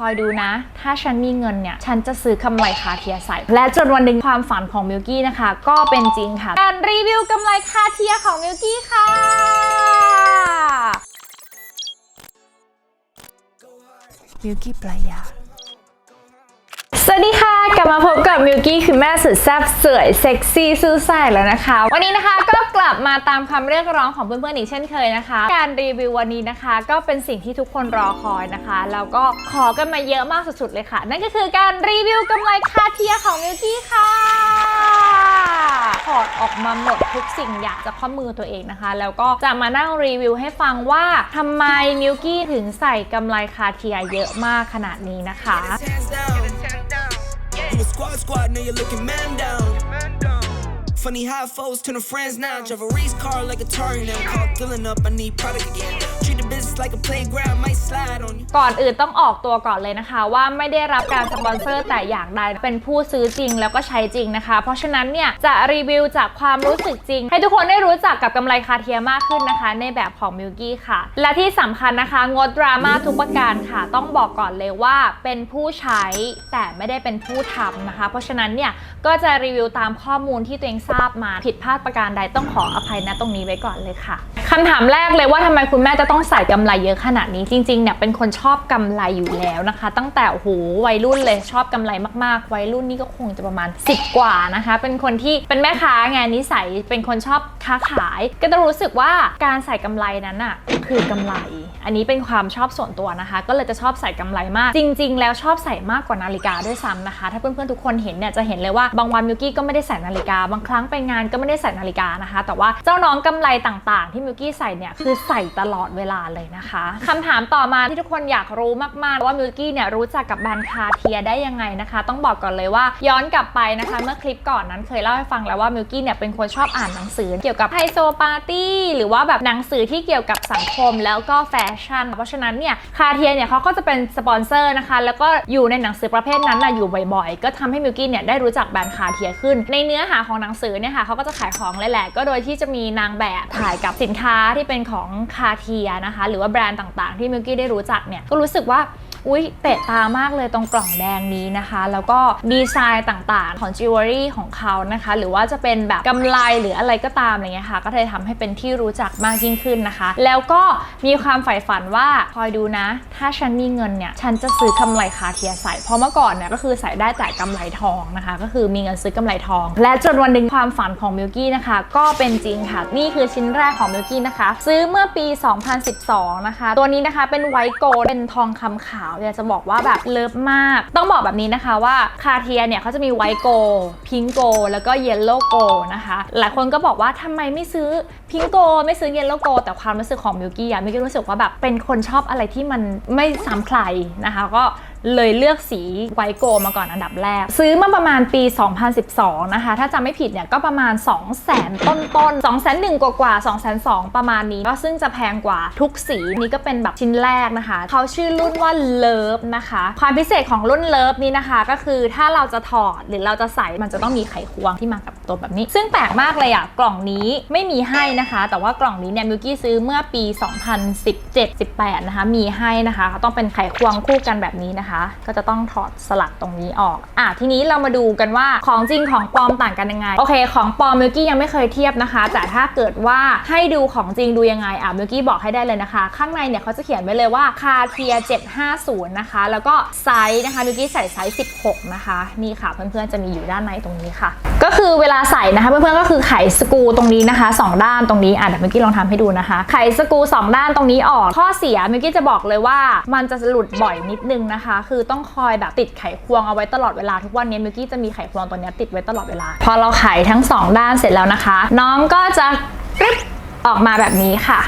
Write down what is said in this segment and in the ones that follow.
คอยดูนะ ถ้าฉันมีเงินเนี่ย ฉันจะซื้อกำไรคาเทียใส่ และจนวันหนึ่งความฝันของมิลกี้นะคะ ก็เป็นจริงค่ะ การรีวิวกำไรคาเทียของมิลกี้ค่ะ มิลกี้ปลายาสวัสดีค่ะก ลับมาพบกับมิลกี้คือแม่สุดแซ่บสวยเซ็กซี่ซื่อใสแล้วนะคะ วันนี้นะคะก็กลับมาตามคำเรียกร้องของเพื่อนๆอีกเช่นเคยนะคะ การรีวิววันนี้นะคะ ก็เป็นสิ่งที่ทุกคนรอคอยนะคะแล้วก็ขอกันมาเยอะมากสุดๆเลยค่ะ นั่นก็คือการรีวิวกำไรคาเทียของมิลกี้ค่ะถอดออกมาหมดทุกสิ่งอย่างจากข้อมือตัวเองนะคะ แล้วก็จะมานั่งรีวิวให้ฟังว่าทำไมมิลกี้ถึงใส่กำไรคาเทียเยอะมากขนาดนี้นะคะ a squad squad, now you're looking man down. Funny how foes turn to friends now. Drive a race car like a Atari now. Call filling up, I need product again. Treat ก่อนอื่นต้องออกตัวก่อนเลยนะคะ ว่าไม่ได้รับการสปอนเซอร์แต่อย่างใดเป็นผู้ซื้อจริงแล้วก็ใช้จริงนะคะ เพราะฉะนั้นเนี่ยจะรีวิวจากความรู้สึกจริง ให้ทุกคนได้รู้จักกับกำไรคาเทียมากขึ้นนะคะ ในแบบของมิลกี้ค่ะ และที่สำคัญนะคะ งดดราม่าทุกประการค่ะ ต้องบอกก่อนเลยว่าเป็นผู้ใช้แต่ไม่ได้เป็นผู้ทำนะคะ เพราะฉะนั้นเนี่ยก็จะรีวิวตามข้อมูลที่ตัวเองทราบมาผิดพลาดประการใดต้องขออภัยนะตรงนี้ไว้ก่อนเลยค่ะ คำถามแรกเลยว่าทำไมคุณแม่จะต้องใส่กำไรเยอะขนาดนี้จริงๆเนี่ยเป็นคนชอบกำไรอยู่แล้วนะคะ ตั้งแต่โหวัยรุ่นเลยชอบกำไรมากๆ วัยรุ่นนี่ก็คงจะประมาณ 10 กว่านะคะ เป็นคนที่เป็นแม่ค้าไงนิสัยเป็นคนชอบค้าขาย ก็ต้องรู้สึกว่าการใส่กำไรนั้นอะคือกำไรอันนี้เป็นความชอบส่วนตัวนะคะ ก็เลยจะชอบใส่กำไรมาก จริง ๆ แล้วชอบใส่มากกว่านาฬิกาด้วยซ้ำนะคะ ถ้าเพื่อนๆทุกคนเห็นเนี่ยจะเห็นเลยว่าบางวันมิวกี้ก็ไม่ได้ใส่นาฬิกา บางครั้งไปงานก็ไม่ได้ใส่นาฬิกานะคะ แต่ว่าเจ้าน้องกำไรต่างๆที่มิวกี้ใส่เนี่ยคือใส่ตลอดเวลาเลยนะคะคำถามต่อมาที่ทุกคนอยากรู้มากๆ ว่ามิวกี้เนี่ยรู้จักกับแบรนด์คาเทียได้ยังไงนะคะ ต้องบอกก่อนเลยว่าย้อนกลับไปนะคะ เมื่อคลิปก่อนนั้นเคยเล่าให้ฟังแล้วว่ามิวกี้เนี่ยเป็นคนชอบอ่านหนังสือ เกี่ยวกับไฮโซปาร์ตี้หรือว่าแบบหนังสือที่เกี่ยวกับสังคมแล้วก็แฟชั่น เพราะฉะนั้นเนี่ยคาเทียเนี่ยเขาก็จะเป็นสปอนเซอร์นะคะ แล้วก็อยู่ในหนังสือประเภทนั้นนะอยู่บ่อยๆ ก็ทำให้มิวกี้เนี่ยได้รู้จักแบรนด์คาเทียขึ้น ในเนื้อหาของหนังสือเนี่ยค่ะเขาก็จะขายของเลยแหละก็โดยที่จะมีนางแบบถ่ายกับสินค้าที่เป็นของคาเทียนะคะ หรือว่าแบรนด์ต่างๆ ที่มิวกี้ได้รู้จักเนี่ยก็รู้สึกว่า อุ๊ยเตะตามากเลยตรงกล่องแดงนี้นะคะ แล้วก็ดีไซน์ต่างๆ ของจิวเวลรี่ของเขานะคะ หรือว่าจะเป็นแบบกำไลหรืออะไรก็ตามอะไรเงี้ยค่ะ ก็เลยทำให้เป็นที่รู้จักมากยิ่งขึ้นนะคะ แล้วก็มีความใฝ่ฝันว่าคอยดูนะ ถ้าฉันมีเงินเนี่ยฉันจะซื้อกำไรคาเทียใส่เพราะเมื่อก่อนเนี่ยก็คือใส่ได้แต่กำไรทองนะคะ ก็คือมีเงินซื้อกำไรทอง และจนวันหนึ่งความฝันของมิลกี้นะคะ ก็เป็นจริงค่ะนี่คือชิ้นแรกของมิลกี้นะคะ ซื้อเมื่อปี 2012 นะคะ ตัวนี้นะคะเป็นไวท์โกลด์เป็นทองคำขาววเนี่ยจะบอกว่าแบบเลิฟมาก ต้องบอกแบบนี้นะคะว่าคาเทียเนี่ยเขาจะมีไวโกล์พิงโกล์แล้วก็เยลโลโกล์นะคะ หลายคนก็บอกว่าทำไมไม่ซื้อพิงโกล์ไม่ซื้อเยลโลโกล์แต่ความรู้สึกของมิวกี้อะมิวกี้รู้สึกว่าแบบเป็นคนชอบอะไรที่มันไม่ซ้ำใครนะคะก็ เลยเลือกสีไวโกลมาก่อนอันดับแรก ซื้อมาประมาณปี 2012 นะคะ ถ้าจำไม่ผิดเนี่ยก็ประมาณ 2 0 0 0 0 0 ต้นต้น2 0 0 0 0 กว่ากว่า2 0 0 0 0 ประมาณนี้ ก็ซึ่งจะแพงกว่าทุกสีนี่ก็เป็นแบบชิ้นแรกนะคะ เขาชื่อรุ่นว่าเลิฟนะคะ ความพิเศษของรุ่นเลิฟนี้นะคะ ก็คือถ้าเราจะถอดหรือเราจะใส่มันจะต้องมีไขควงที่มากับตัวแบบนี้ ซึ่งแปลกมากเลยอะกล่องนี้ไม่มีให้นะคะ แต่ว่ากล่องนี้เนี่ยมิวกี้ซื้อเมื่อปี 2017-18นะคะมีให้นะคะต้องเป็นไขควงคู่กันแบบนี้นะคะก็จะต้องถอดสลักตรงนี้ออก อะทีนี้เรามาดูกันว่าของจริงของปลอมต่างกันยังไง โอเค ของปลอมมิวกี้ยังไม่เคยเทียบนะคะ แต่ถ้าเกิดว่าให้ดูของจริงดูยังไง อะมิวกี้บอกให้ได้เลยนะคะ ข้างในเนี่ยเขาจะเขียนไว้เลยว่าคาเทีย750 นะคะ แล้วก็ไซส์นะคะมิวกี้ใส่ไซส์16 นะคะ นี่ค่ะเพื่อนๆจะมีอยู่ด้านในตรงนี้ค่ะ ก็คือเวลาใส่นะคะเพื่อนๆก็คือไขสกูตรงนี้นะคะสองด้านตรงนี้อะเดี๋ยวมิวกี้ลองทำให้ดูนะคะ ไขสกูสองด้านตรงนี้ออกข้อเสียมิวกี้จะบอกเลยว่ามันจะหลุดบ่อยนิดนึงนะคะคือต้องคอยแบบติดไขควงเอาไว้ตลอดเวลาทุกวันนี้มิวกี้จะมีไขควงตัวนี้ติดไว้ตลอดเวลา พอเราไขทั้งสองด้านเสร็จแล้วนะคะ น้องก็จะกริบออกมาแบบนี้ค่ะ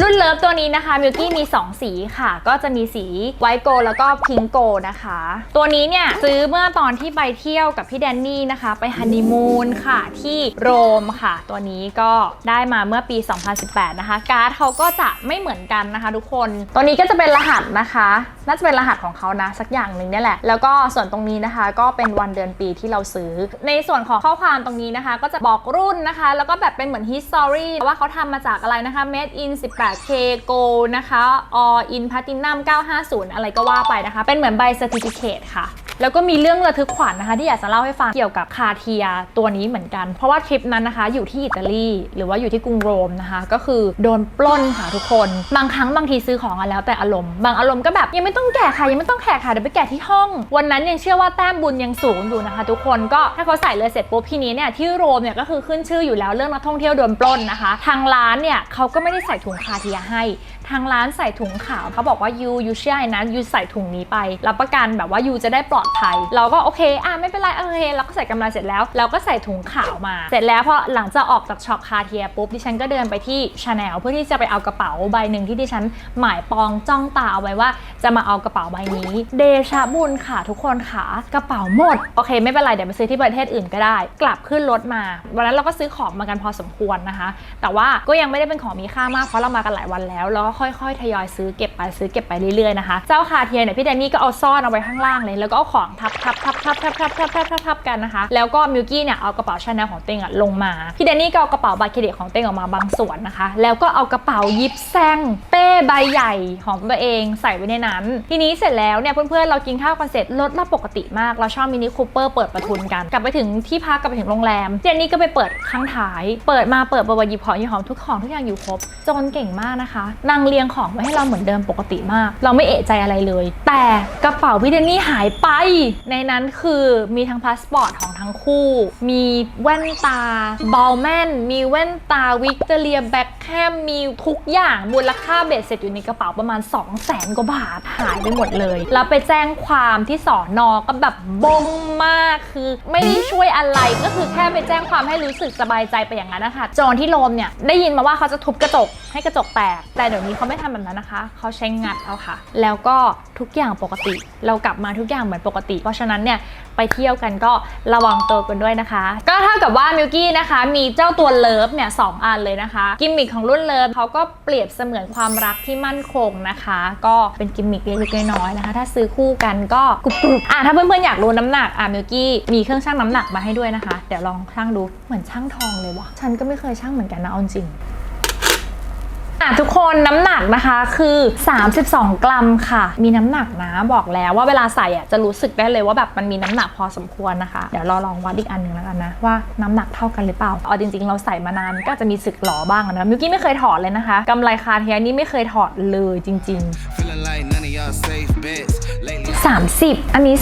รุ่นเลิฟตัวนี้นะคะมิลกี้มี 2 สีค่ะ ก็จะมีสีไวท์โกลแล้วก็พิงโกลนะคะ ตัวนี้เนี่ย ซื้อเมื่อตอนที่ไปเที่ยวกับพี่แดนนี่นะคะ ไปฮันนีมูนค่ะที่โรมค่ะ ตัวนี้ก็ได้มาเมื่อปี 2018 นะคะ การ์ดเขาก็จะไม่เหมือนกันนะคะ ทุกคน ตัวนี้ก็จะเป็นรหัสนะคะ น่าจะเป็นรหัสของเขานะ สักอย่างหนึ่งนี่แหละ แล้วก็ส่วนตรงนี้นะคะ ก็เป็นวันเดือนปีที่เราซื้อ ในส่วนของข้อความตรงนี้นะคะ ก็จะบอกรุ่นนะคะ แล้วก็แบบเป็นเหมือน history ว่าเขาทำมาจากอะไรนะคะ Made in 18K Gold นะคะ All in Platinum 950 อะไรก็ว่าไปนะคะ เป็นเหมือนใบ Certificate ค่ะ แล้วก็มีเรื่องระทึกขวัญนะคะ ที่อยากจะเล่าให้ฟังเกี่ยวกับคาเทียตัวนี้เหมือนกัน เพราะว่าทริปนั้นนะคะ อยู่ที่อิตาลีหรือว่าอยู่ที่กรุงโรมนะคะ ก็คือโดนปล้นค่ะทุกคน บางครั้งบางทีซื้อของอะแล้วแต่อารมณ์ บางอารมณ์ก็แบบยังไม่ต้องแกะค่ะยังไม่ต้องแกะค่ะเดี๋ยวไปแกะที่ห้อง วันนั้นยังเชื่อว่าแต้มบุญยังสูงอยู่นะคะ ทุกคนก็ถ้าเขาใส่เลยเสร็จปุ๊บทีนี้เนี่ยที่โรมเนี่ยก็คือขึ้นชื่ออยู่แล้วเรื่องนักท่องเที่ยวโดนปล้นนะคะ ทางร้านเนี่ยเขาก็ไม่ได้ใส่ถุงคาเทียให้ทางร้านใส่ถุงขาวเขาบอกว่ายูยูเชื่อไอ้นะยูใส่ถุงนี้ไปรับประกันแบบว่ายูจะได้ปลอดภัย เราก็โอเคอะไม่เป็นไรโอเคเราก็ใส่กำไรเสร็จแล้ว เราก็ใส่ถุงขาวมา เสร็จแล้วพอหลังจากออกจากช็อปคาเทียปุ๊บดิฉันก็เดินไปที่ชาแนลเพื่อที่จะไปเอากระเป๋าใบหนึ่งที่ดิฉันหมายปองจ้องตาเอาไว้ว่า จะมาเอากระเป๋าใบนี้ เดชะบุญค่ะทุกคนค่ะกระเป๋าหมดโอเค ไม่เป็นไรเดี๋ยวไปซื้อที่ประเทศอื่นก็ได้ กลับขึ้นรถมา วันนั้นเราก็ซื้อของมากันพอสมควรนะคะ แต่ว่าก็ยังไม่ได้เป็นของมีค่ามากเพราะเรามากันหลายวันแล้วแล้วค่อยๆ ทยอยซื้อเก็บไปซื้อเก็บไปเรื่อยๆนะคะ เจ้าคาเทียเนี่ยพี่แดนนี่ก็เอาซ่อนเอาไว้ข้างล่างเลย แล้วก็เอาของทับทับทับทับทับทับทับทับทับทับกันนะคะ แล้วก็มิวกี้เนี่ยเอากระเป๋าชาแนลของเต็งอะลงมา พี่แดนนี่ก็เอากระเป๋าบัตรเครดิตของเต็งออกมาบางส่วนนะคะ แล้วก็เอากระเป๋ายิปแซงเป้ใบใหญ่ของตัวเองใส่ไว้ในนั้น ทีนี้เสร็จแล้วเนี่ยเพื่อนๆเรากินข้าวกันเสร็จรถเราปกติมากเราชอบมินิคูเปอร์เปิดประทุนกัน กลับไปถึงที่พักกลับไปถึงโรงแรมเจนนี่ก็ไปเปิดข้างท้าย เปิดมาเปิดประวัติหยิบของหยิบของทุกของทุกอย่างอยู่ครบจนเก่งมากนะคะนางเรียงของไว้ให้เราเหมือนเดิมปกติมาก เราไม่เอะใจอะไรเลย แต่กระเป๋าพี่เจนนี่หายไป ในนั้นคือมีทั้งพาสปอร์ตของทั้งคู่ มีแว่นตาบอลแมนมีแว่นตาวิกตอเรียแบ็คแฮมมีทุกอย่างมูลค่าเบ็ดเสร็จอยู่ในกระเป๋าประมาณ 2 0 0แสนกว่าบาทหายไปหมดเลย แล้วไปแจ้งความที่สอนอก็แบบบงมากคือไม่ได้ช่วยอะไรก็คือแค่ไปแจ้งความให้รู้สึกสบายใจไปอย่างนั้นนะคะโจรที่โรมเนี่ยได้ยินมาว่าเขาจะทุบกระจกให้กระจกแตกแต่เดี๋ยวนี้เขาไม่ทำแบบนั้นนะคะ เขาใช้งัดเอาค่ะ แล้วก็ทุกอย่างปกติ เรากลับมาทุกอย่างเหมือนปกติ เพราะฉะนั้นเนี่ยไปเที่ยวกันก็ระวังตัวกันด้วยนะคะ ก็เท่ากับว่ามิวกี้นะคะ มีเจ้าตัวเลิฟเนี่ยสองอันเลยนะคะ กิมมิคของรุ่นเลิฟเขาก็เปรียบเสมือนความรักที่มั่นคงนะคะ ก็เป็นกิมมิคเล็กๆน้อยๆนะคะ ถ้าซื้อคู่กันก็กรุบๆอะถ้าเพื่อนๆอยากรู้น้ำหนักอะมิวกี้มีเครื่องชั่งน้ำหนักมาให้ด้วยนะคะ เดี๋ยวลองชั่งดูเหมือนชั่งทองเลยวะฉันก็ไม่เคยชั่งเหมือนกันนะเอาจริง อะทุกคนน้ำหนักนะคะคือ 32 กรัมค่ะ มีน้ำหนักนะบอกแล้วว่าเวลาใส่อะจะรู้สึกได้เลยว่าแบบมันมีน้ำหนักพอสมควรนะคะ เดี๋ยวราลองวัดอีกอันหนึ่งแล้วกันนะ ว่าน้ำหนักเท่ากันหรือเปล่าเอาจริงๆ เราใส่มานานก็จะมีสึกหลอบ้างนะมิวกี้ไม่เคยถอดเลยนะคะกำไรคาเทียนี่ไม่เคยถอดเลยจริง ๆ 30 อันนี้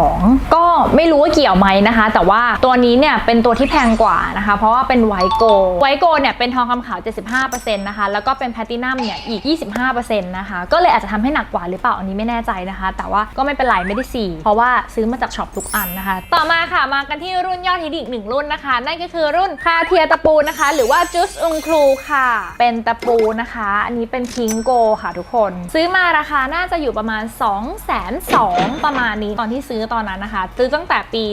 32 ก็ไม่รู้ว่าเกี่ยวไหมนะคะ แต่ว่าตัวนี้เนี่ยเป็นตัวที่แพงกว่านะคะ เพราะว่าเป็นไวโกไวโกเนี่ยเป็นทองคำขาว 75%นะคะ แล้วก็เป็นแพลตินัมเนี่ยอีก 25%นะคะ ก็เลยอาจจะทำให้หนักกว่าหรือเปล่า อันนี้ไม่แน่ใจนะคะ แต่ว่าก็ไม่เป็นไรไม่ได้สี่เพราะว่าซื้อมาจากช็อปทุกอันนะคะ ต่อมาค่ะมากันที่รุ่นยอดฮิตอีกหนึ่งรุ่นนะคะ นั่นก็คือรุ่นคาเทียตะปูนะคะ หรือว่าจุสอุงครูค่ะ เป็นตะปูนะคะ อันนี้เป็นพิงโกค่ะทุกคน ซื้อมาราคาน่าจะอยู่ประมาณ 2 2 0 0 0ประมาณนี้ตอนที่ซื้อตอนนั้นนะคะ ซื้อตั้งแต่ปี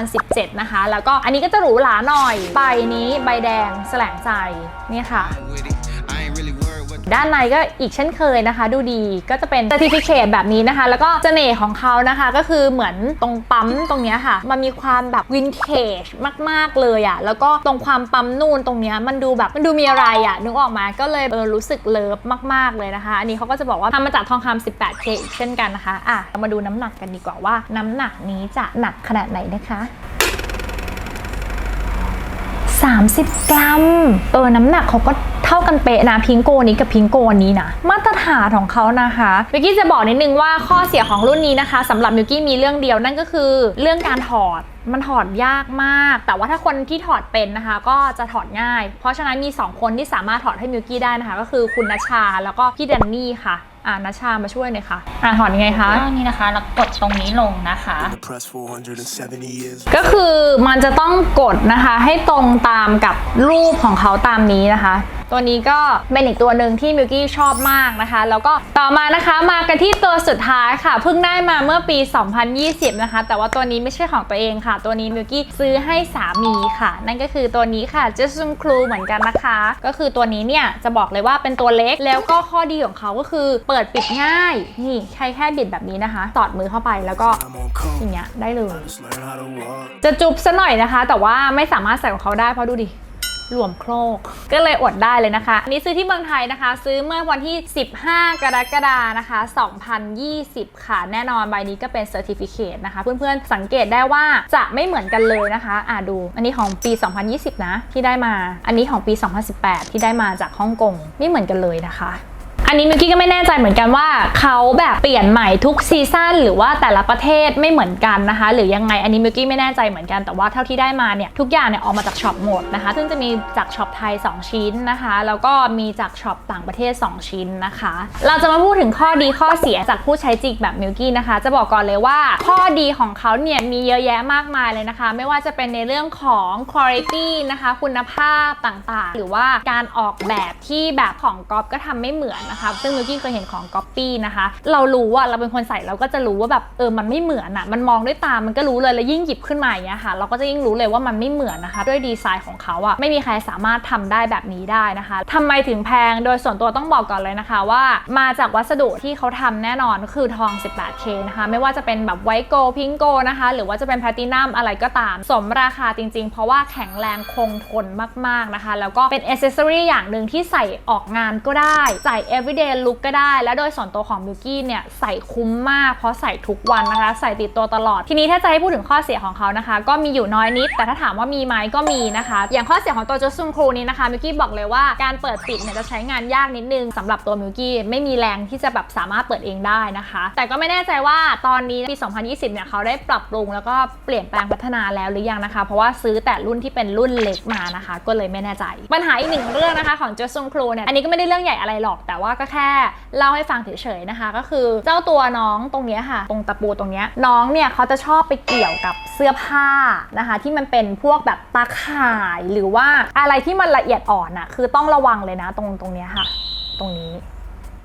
2017 นะคะ แล้วก็อันนี้ก็จะหรูหราหน่อย ใบนี้ใบแดงแสลงใจนี่ค่ะ ด้านในก็อีกเช่นเคยนะคะ ดูดีก็จะเป็น certificate แบบนี้นะคะ แล้วก็เสน่ห์ของเขานะคะก็คือเหมือนตรงปั๊มตรงเนี้ยค่ะ มันมีความแบบวินเทจมาก ๆ เลยอะ่ะแล้วก็ตรงความปั๊มนูนตรงเนี้ยมันดูแบบมันดูมีอะไรอะ่ะนึกออกมาก็เลยเออรู้สึกเลิฟมาก ๆ เลยนะคะ อันนี้เขาก็จะบอกว่าทำมาจากทองคำ 18K อีกเช่นกันนะคะอะเรามาดูน้ำหนักกันดีกว่าว่าน้ำหนักนี้จะหนักขนาดไหนนะคะ 30 กรัม เออ น้ำหนักเขาก็เท่ากันเป๊ะนะพิงโกนี้กับพิงโกนี้นะมาตรฐานของเขานะคะมิวกี้จะบอกนิดนึงว่าข้อเสียของรุ่นนี้นะคะสำหรับมิวกี้มีเรื่องเดียวนั่นก็คือเรื่องการถอดมันถอดยากมาก แต่ว่าถ้าคนที่ถอดเป็นนะคะ ก็จะถอดง่าย เพราะฉะนั้นมี 2 คนที่สามารถถอดให้มิวกี้ได้นะคะ ก็คือคุณนชา แล้วก็พี่แดนนี่ค่ะ อ่านัชชามาช่วยหน่อยค่ะอ่าถอดยังไงคะก็นี่นะคะแล้วกดตรงนี้ลงนะคะ The press 470 years. ก็คือมันจะต้องกดนะคะให้ตรงตามกับรูปของเขาตามนี้นะคะ ตัวนี้ก็เป็นอีกตัวหนึ่งที่มิวกี้ชอบมากนะคะ แล้วก็ต่อมานะคะมากันที่ตัวสุดท้ายค่ะ เพิ่งได้มาเมื่อปี 2020 นะคะ แต่ว่าตัวนี้ไม่ใช่ของตัวเองค่ะ ตัวนี้มิวกี้ซื้อให้สามีค่ะ นั่นก็คือตัวนี้ค่ะ just some clue เหมือนกันนะคะ ก็คือตัวนี้เนี่ยจะบอกเลยว่าเป็นตัวเล็กแล้วก็ข้อดีของเขาก็คือเปิดปิดง่าย นี่ใช้แค่บิดแบบนี้นะคะ สอดมือเข้าไปแล้วก็อย่างเงี้ยได้เลย จะจุบซะหน่อยนะคะ แต่ว่าไม่สามารถใส่ของเขาได้เพราะดูดิ รวมโครก ก็เลยอดได้เลยนะคะอันนี้ซื้อที่เมืองไทยนะคะ ซื้อเมื่อวันที่ 15 กรกฎานะคะ 2020 ค่ะ แน่นอนใบนี้ก็เป็นเซอร์ติฟิเคตนะคะ เพื่อนๆ สังเกตได้ว่าจะไม่เหมือนกันเลยนะคะอ่าดู อันนี้ของปี 2020 นะ ที่ได้มา อันนี้ของปี 2018 ที่ได้มาจากฮ่องกงไม่เหมือนกันเลยนะคะ นนี้มิวกี้ก็ไม่แน่ใจเหมือนกันว่าเขาแบบเปลี่ยนใหม่ทุกซีซั่นหรือว่าแต่ละประเทศไม่เหมือนกันนะคะ หรือยังไงอันนี้มิวกี้ไม่แน่ใจเหมือนกันแต่ว่าเท่าที่ได้มาเนี่ยทุกอย่างเนี่ยออกมาจากช็อปหมดนะคะ ซึ่งจะมีจากช็อปไทย 2 ชิ้นนะคะ แล้วก็มีจากช็อปต่างประเทศ 2 ชิ้นนะคะ เราจะมาพูดถึงข้อดีข้อเสียจากผู้ใช้จริงแบบมิวกี้นะคะ จะบอกก่อนเลยว่าข้อดีของเขาเนี่ยมีเยอะแยะมากมายเลยนะคะ ไม่ว่าจะเป็นในเรื่องของ quality นะคะ คุณภาพต่างๆ หรือว่าการออกแบบที่แบบของก๊อปก็ทำไม่เหมือนนะคะซึ่งมิวกี้เคยเห็นของก๊อปปี้นะคะ เรารู้ว่าเราเป็นคนใส่เราก็จะรู้ว่าแบบเออมันไม่เหมือนอะมันมองด้วยตามันก็รู้เลยแล้วยิ่งหยิบขึ้นมาอย่างเงี้ยค่ะ เราก็จะยิ่งรู้เลยว่ามันไม่เหมือนนะคะ ด้วยดีไซน์ของเขาอะไม่มีใครสามารถทำได้แบบนี้ได้นะคะทำไมถึงแพงโดยส่วนตัวต้องบอกก่อนเลยนะคะว่ามาจากวัสดุที่เขาทำแน่นอนคือทอง 18K นะคะไม่ว่าจะเป็นแบบไวโกพิงโกนะคะหรือว่าจะเป็นแพลตินัมอะไรก็ตาม สมราคาจริง ๆ เพราะว่าแข็งแรงคงทนมากๆนะคะ แล้วก็เป็นอ c เซสซอรีอย่างหนึ่งที่ใส่ออกงานก็ได้ใส่ everyday look ก็ได้ และโดยส่วนตัวของบิวกี้เนี่ยใส่คุ้มมาก เพราะใส่ทุกวันนะคะ ใส่ติดตัวตลอด ทีนี้ถ้าจะให้พูดถึงข้อเสียของเขานะคะ ก็มีอยู่น้อยนิด แต่ถ้าถามว่ามีไหมก็มีนะคะ อย่างข้อเสียของตัวจูซุงครูนี้นะคะมิวกี้บอกเลยว่าการเปิดปิดเนี่ยจะใช้งานยากนิดนึงสำหรับตัวมิวกี้ไม่มีแรงที่จะแบบสามารถเปิดเองได้นะคะ แต่ก็ไม่แน่ใจว่าตอนนี้ปี 2020 เนี่ยเขาได้ปรับปรุงแล้วก็เปลี่ยนแปลงพัฒนาแล้วหรือยังนะคะ เพราะว่าซื้อแต่รุ่นที่เป็นรุ่นเล็กมานะคะ ก็เลยไม่แน่ใจ ปัญหาอีกหนึ่งเรื่องนะคะของจูซุงครูเนี่ยอันนี้ก็ไม่ได้เรื่องใหญ่อะไรหรอกแต่ว่าก็แค่เล่าให้ฟังเฉยๆนะคะ ก็คือเจ้าตัวน้องตรงเนี้ยค่ะ ตรงตะปูตรงเนี้ยน้องเนี่ยเขาจะชอบไปเกี่ยวกับเสื้อผ้านะคะ ที่มันเป็นพวกแบบตาข่ายหรือว่าอะไรที่มันละเอียดอ่อนอะคือต้องระวังเลยนะ ตรงตรงเนี้ยค่ะ ตรงนี้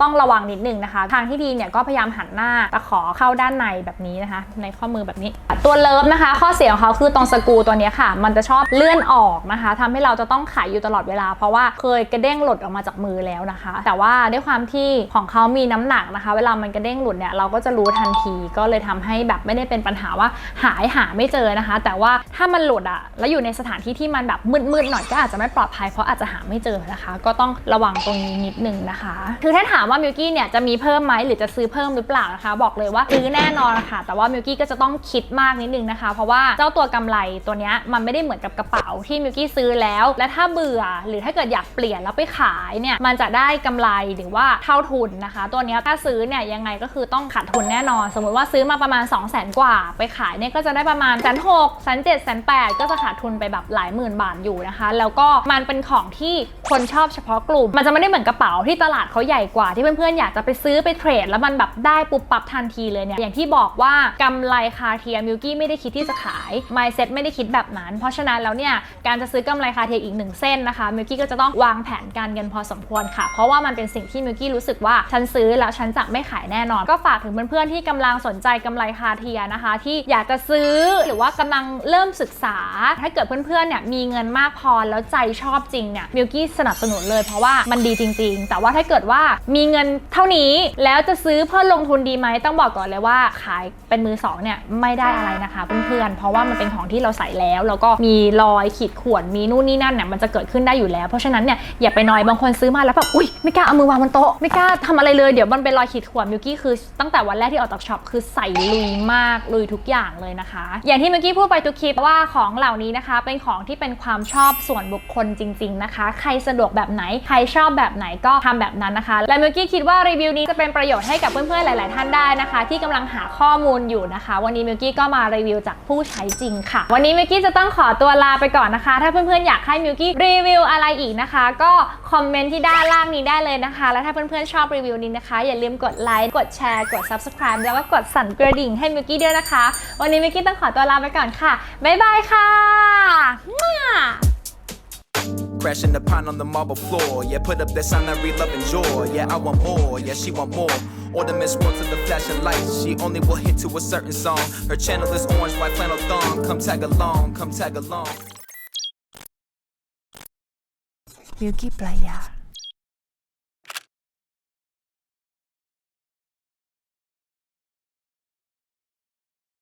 ต้องระวังนิดนึงนะคะ ทางที่ดีเนี่ยก็พยายามหันหน้าตะขอเข้าด้านในแบบนี้นะคะ ในข้อมือแบบนี้ ตัวเลิฟนะคะ ข้อเสียของเขาคือตรงสกูตัวนี้ค่ะ มันจะชอบเลื่อนออกนะคะทำให้เราจะต้องขายอยู่ตลอดเวลา เพราะว่าเคยกระเด้งหลุดออกมาจากมือแล้วนะคะ แต่ว่าด้วยความที่ของเขามีน้ำหนักนะคะ เวลามันกระเด้งหลุดเนี่ยเราก็จะรู้ทันทีก็เลยทำให้แบบไม่ได้เป็นปัญหาว่าหายหาไม่เจอนะคะ แต่ว่าถ้ามันหลุดอะแล้วอยู่ในสถานที่ที่มันแบบมืดๆหน่อยก็อาจจะไม่ปลอดภัยเพราะอาจจะหาไม่เจอนะคะ ก็ต้องระวังตรงนี้นิดนึงนะคะคือถ้าถามว่ามิวกี้เนี่ยจะมีเพิ่มไหมหรือจะซื้อเพิ่มหรือเปล่านะคะ บอกเลยว่าซื้อแน่นอนค่ะแต่ว่ามิวกี้ก็จะต้องคิดมากนิดนึงนะคะ เพราะว่าเจ้าตัวกำไรตัวนี้มันไม่ได้เหมือนกับกระเป๋าที่มิวกี้ซื้อแล้ว และถ้าเบื่อหรือถ้าเกิดอยากเปลี่ยนแล้วไปขายเนี่ยมันจะได้กำไรหรือว่าเท่าทุนนะคะ ตัวนี้ถ้าซื้อเนี่ยยังไงก็คือต้องขาดทุนแน่นอน สมมติว่าซื้อมาประมาณ 2 0 0 0 0 0 กว่า ไปขายเนี่ยก็จะได้ประมาณแสนหกแสนเจ็ดแสนแปดก็จะขาดทุนไปแบบหลายหมื่นบาทอยู่นะคะ แล้วก็มันเป็นของที่คนชอบเฉพาะกลุ่ม มันจะไม่ได้เหมือนกระเป๋าที่ตลาดเขาใหญ่กว่าที่เพื่อนๆอยากจะไปซื้อไปเทรด แล้วมันแบบได้ปุ๊บปับทันทีเลยเนี่ยอย่างที่บอกว่ากำไรคาเทียมิวกี้ไม่ได้คิดที่จะขาย mindset ไม่ได้คิดแบบนั้น เพราะฉะนั้นแล้วเนี่ยการจะซื้อกำไรคาเทียอีกหนึ่งเส้นนะคะมิวกี้ก็จะต้องวางแผนการเงินพอสมควรค่ะ เพราะว่ามันเป็นสิ่งที่มิวกี้รู้สึกว่าฉันซื้อแล้วฉันจะไม่ขายแน่นอน ก็ฝากถึงเพื่อนๆที่กำลังสนใจกำไรคาเทียนะคะ ที่อยากจะซื้อหรือว่ากำลังเริ่มศึกษา ถ้าเกิดเพื่อนๆเนี่ยมีเงินมากพอแล้วใจชอบจริงเนี่ยมิวกี้สนับสนุนเลยเพราะว่ามันดีจริง ๆ แต่ว่าถ้าเกิดว่ามีเงินเท่านี้แล้วจะซื้อเพื่อลงทุนดีไหมต้องบอกก่อนเลยว่าขายเป็นมือสองเนี่ยไม่ได้อะไรนะคะเพื่อนๆเพราะว่ามันเป็นของที่เราใส่แล้วแล้วก็มีรอยขีดข่วนมีนู่นนี่นั่นเนี่ยมันจะเกิดขึ้นได้อยู่แล้ว เพราะฉะนั้นเนี่ยอย่าไปนอยบางคนซื้อมาแล้วแบบอุ้ยไม่กล้าเอามือวางบนโต๊ะไม่กล้าทำอะไรเลยเดี๋ยวมันเป็นรอยขีดข่วนมิวกี้คือตั้งแต่วันแรกที่ออกจากช็อปคือใส่ลุยมากลุยทุกอย่างเลยนะคะ อย่างที่เมื่อกี้พูดไปทุกคลิปว่าของเหล่านี้นะคะ เป็นของที่เป็นความชอบส่วนบุคคลจริง ๆนะคะ ใครสะดวกแบบไหนใครชอบแบบไหนก็ทำแบบนั้นนะคะ และเมื่อกี้คิดว่ารีวิวนี้จะเป็นประโยชน์ให้กับเพื่อนๆ หลาย ๆ ท่านได้นะคะ ที่กำลังหาข้อมูลอยู่นะคะ วันนี้มิวกี้ก็มารีวิวจากผู้ใช้จริงค่ะ วันนี้มิวกี้จะต้องขอตัวลาไปก่อนนะคะ ถ้าเพื่อนๆ อยากให้มิวกี้รีวิวอะไรอีกนะคะ ก็คอมเมนต์ที่ด้านล่างนี้ได้เลยนะคะ และถ้าเพื่อนๆ ชอบรีวิวนี้นะคะ อย่าลืมกดไลค์ กดแชร์ กด subscribe แล้วก็กดสั่นกระดิ่งให้มิวกี้ด้วยนะคะ วันนี้มิวกี้ต้องขอตัวลาไปก่อนค่ะบ๊ายบายค่ะ Crashing the pond on the marble floor. Yeah, put up that sign I we love and joy. Yeah, I want more. Yeah, she want more. All the missed ones of the flashing lights. She only will hit to a certain song. Her channel is orange, white flannel thong. Come tag along, come tag along. Milky Player.